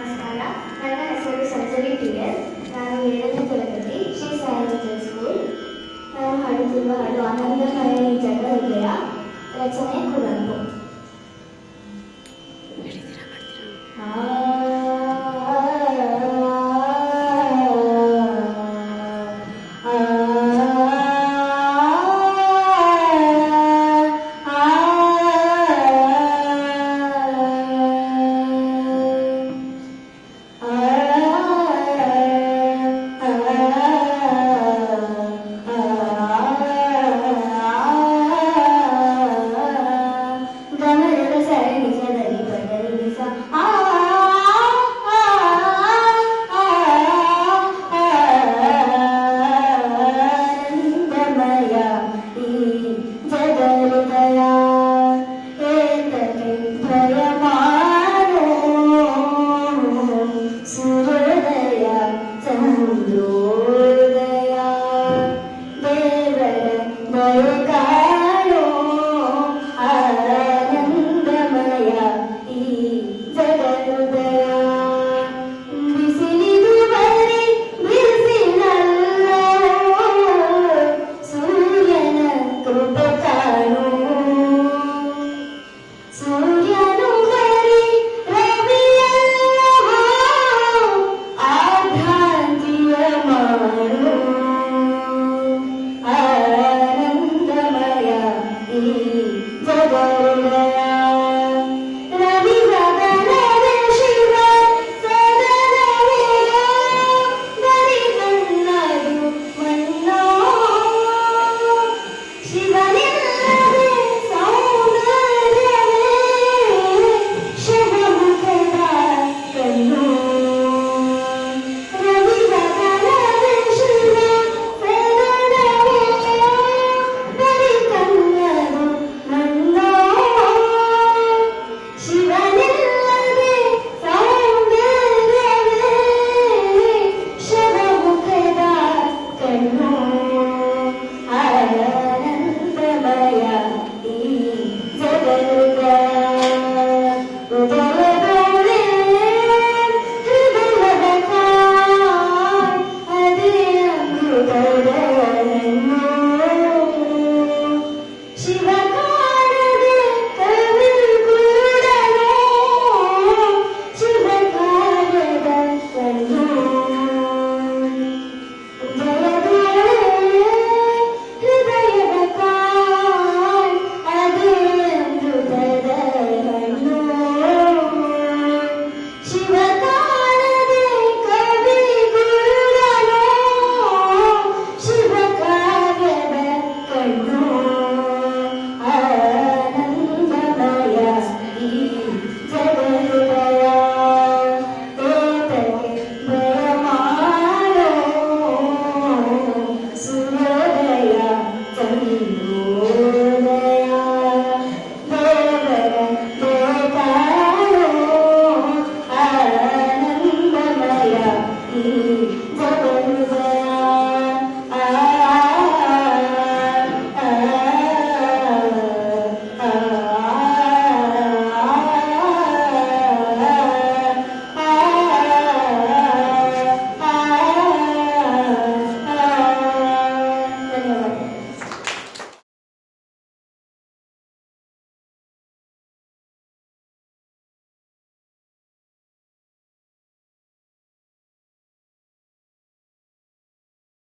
ನಮಸ್ಕಾರ. ನನ್ನ ಹೆಸರು ಸಂಜಲಿ ಟಿ ಎಸ್ ನಾನು ಏಳನೇ Teresa, Teresa, Teresa. Ah. Thank you.